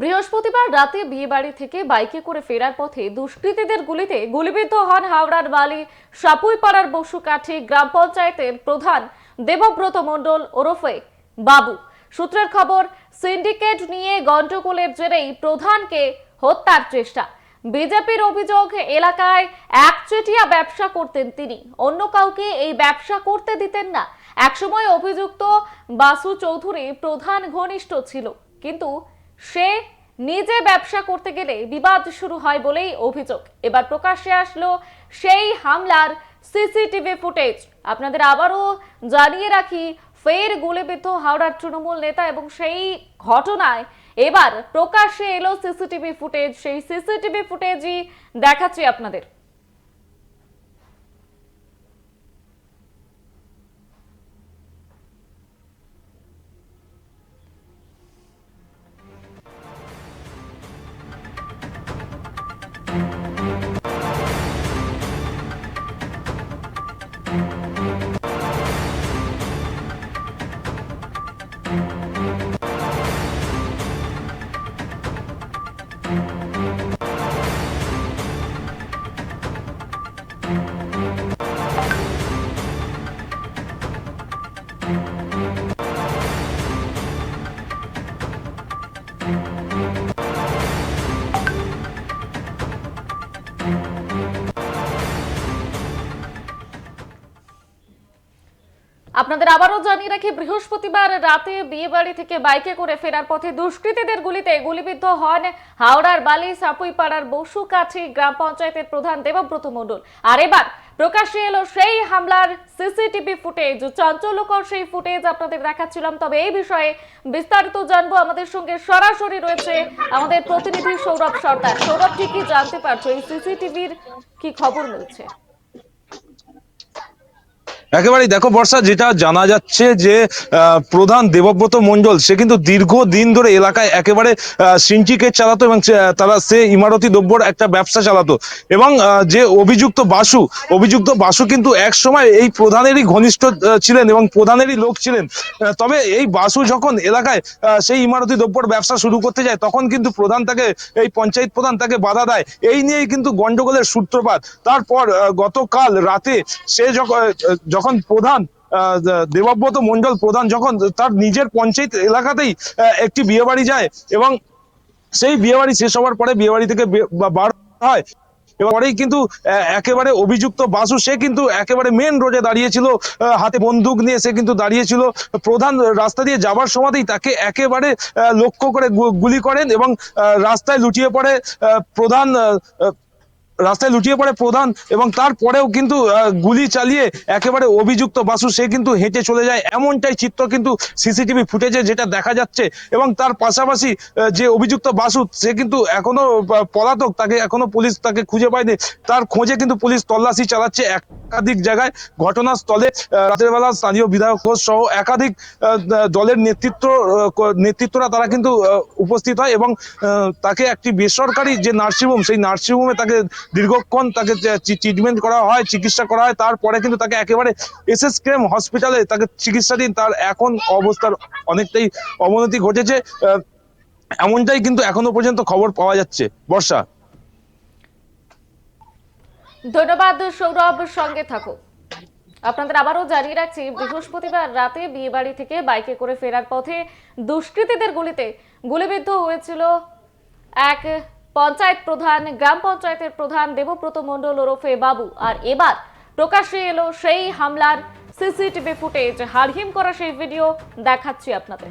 বৃহস্পতিবার রাতে বিয়েবাড়ি থেকে বাইকে করে ফেরার পথে দুষ্কৃতীদের গুলিতে গুলিবিদ্ধ হন হাওড়ার বালি সাপুইপাড়ার বসুকাঠি গ্রাম পঞ্চায়েতের প্রধান দেবব্রত মণ্ডল ওরফে বাবু। সূত্রের খবর, সিন্ডিকেট নিয়ে গন্ডগোলের জেরেই প্রধানকে হত্যার চেষ্টা। বিজেপির অভিযোগ, এলাকায় একচেটিয়া ব্যবসা করতেন তিনি। অন্য কাউকে এই ব্যবসা করতে দিতেন না। একসময় অভিযুক্ত বাসু চৌধুরী প্রধান ঘনিষ্ঠ ছিল। কিন্তু সে নিজে ব্যবসা করতে গেলে বিবাদ শুরু হয় বলেই অভিযোগ। এবার প্রকাশ্যে আসলো সেই হামলার সিসিটিভি ফুটেজ। আপনাদের আবারও জানিয়ে রাখি, ফের গুলিবিদ্ধ হাওড়ার তৃণমূল নেতা এবং সেই ঘটনায় এবার প্রকাশ্যে এলো সিসিটিভি ফুটেজ। সেই সিসিটিভি ফুটেজই দেখাচ্ছি আপনাদের। আপনাদের আবারও জানিয়ে রাখি, বৃহস্পতিবার রাতে বিয়ে বাড়ি থেকে বাইকে করে ফেরার পথে দুষ্কৃতীদের গুলিতে গুলিবিদ্ধ হন হাওড়ার বালি সাপুইপাড়ার বসুকাছি গ্রাম পঞ্চায়েতের প্রধান দেবব্রত মণ্ডল। আর এবার প্রকাশ্যে এলো সেই হামলার সিসিটিভি ফুটেজ, চাঞ্চল্যকর সেই ফুটেজ আপনাদের দেখাচ্ছিলাম। তবে এই বিষয়ে বিস্তারিত জানব। আমাদের সঙ্গে সরাসরি রয়েছে আমাদের প্রতিনিধি সৌরভ সর্দার। সৌরভ, ঠিকই জানতে পারছ, এই সিসিটিভির কি খবর মিলছে? একেবারেই দেখো বর্ষা, যেটা জানা যাচ্ছে যে প্রধান দেবব্রত মণ্ডল, সে কিন্তু দীর্ঘ দিন ধরে এলাকায় একেবারে সিন্ডিকেট চালাতো এবং তারা সে ইমারতি দ্রব্যর একটা ব্যবসা চালাতো। এবং যে অভিযুক্ত বাসু অভিযুক্ত বাসু কিন্তু এক সময় এই প্রধানেরই ঘনিষ্ঠ ছিলেন এবং প্রধানেরই লোক ছিলেন। তবে এই বাসু যখন এলাকায় সেই ইমারতি দ্রব্যর ব্যবসা শুরু করতে যায়, তখন কিন্তু প্রধান তাকে, এই পঞ্চায়েত প্রধান তাকে বাধা দেয়। এই নিয়েই কিন্তু গন্ডগোলের সূত্রপাত। তারপর গতকাল রাতে সে যখন যখন প্রধান দেবব্রত মণ্ডল প্রধান যখন তার নিজের পঞ্চায়েত এলাকাতেই একটি বিয়ে বাড়ি যায় এবং সেই বিয়ে বাড়ি শেষ হওয়ার পরে বিয়ে বাড়ি থেকে বার হয়। পরেই কিন্তু একেবারে অভিযুক্ত বাসু, সে কিন্তু একেবারে মেন রোডে দাঁড়িয়েছিল হাতে বন্দুক নিয়ে সে কিন্তু দাঁড়িয়েছিল। প্রধান রাস্তা দিয়ে যাবার সময়তেই তাকে একেবারে লক্ষ্য করে গুলি করেন এবং রাস্তায় লুটিয়ে পড়ে প্রধান রাস্তায় লুটিয়ে পড়ে প্রধান এবং তারপরেও কিন্তু গুলি চালিয়ে একেবারে অভিযুক্ত বাসু, সে কিন্তু হেঁটে চলে যায়। এমনটাই চিত্র কিন্তু সিসিটিভি ফুটেজে যেটা দেখা যাচ্ছে এবং তার পাশাপাশি যে অভিযুক্ত বাসু, সে কিন্তু এখনও পলাতক, তাকে এখনও পুলিশ তাকে খুঁজে পায়নি। তার খোঁজে কিন্তু পুলিশ তল্লাশি চালাচ্ছে একাধিক জায়গায়। ঘটনাস্থলে রাতের বেলা স্থানীয় বিধায়ক ঘোষ সহ একাধিক দলের নেতৃত্ব নেতৃত্বরা তারা কিন্তু উপস্থিত হয় এবং তাকে একটি বেসরকারি যে নার্সিংহোম, সেই নার্সিংহোমে তাকে দীর্ঘক্ষণ তাকে ট্রিটমেন্ট করা হয়, চিকিৎসা করা হয়, তারপরে কিন্তু তাকে একেবারে এস এস কেম হসপিটালে তাকে চিকিৎসাধীন তার এখন অবস্থার অনেকটাই অবনতি ঘটেছে। এমনটাই কিন্তু এখনও পর্যন্ত খবর পাওয়া যাচ্ছে। বর্ষা। ধন্যবাদ সৌরভ, সঙ্গে থাকো। আপনাদের আবারও জানিয়ে রাখছি, বৃহস্পতিবার রাতে বিয়েবাড়ি থেকে বাইকে করে ফেরার পথে দুষ্কৃতীদের গুলিতে গুলিবিদ্ধ হয়েছিল এক পঞ্চায়েত প্রধান, গ্রাম পঞ্চায়েতের প্রধান দেবব্রত মণ্ডল ওরফে বাবু। আর এবার প্রকাশ্যে এলো সেই হামলার সিসিটিভি ফুটেজ। হাড়হিম করা সেই ভিডিও দেখাচ্ছি আপনাদের।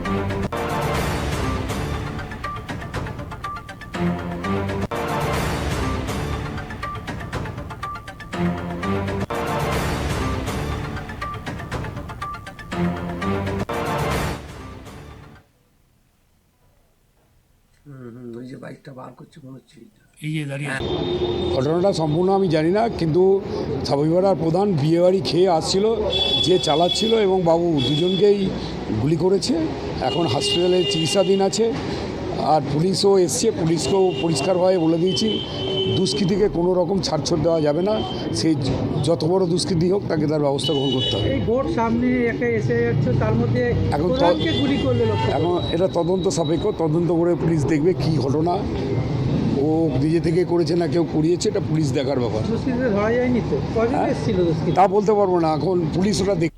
বাইকটা বার করছে মনে হচ্ছে এগিয়ে দাঁড়িয়ে ঘটনাটা সম্পূর্ণ আমি জানি না কিন্তু সাবইপাড়ার প্রধান বিয়েবাড়ি খেয়ে আসছিল যে চালাচ্ছিল এবং বাবু দুজনকেই গুলি করেছে। এখন হসপিটালে চিকিৎসাধীন আছে। আর পুলিশও এসছে পুলিশকেও পরিষ্কারভাবে বলে দিয়েছি দুষ্কৃতীকে কোনো রকম ছাড়ছড় দেওয়া যাবে না সে যত বড় দুষ্কৃতী হোক তাকে তার ব্যবস্থা গ্রহণ করতে হবে। ভোট সামনে একটা এসে যাচ্ছে তার মধ্যে এখন এখন এটা তদন্ত সাপেক্ষ তদন্ত করে পুলিশ দেখবে কী ঘটনা। ও নিজে থেকে করেছে না কেউ করিয়েছে এটা পুলিশ দেখার ব্যাপার। হ্যাঁ? তা বলতে পারব না এখন পুলিশ ওটা দেখ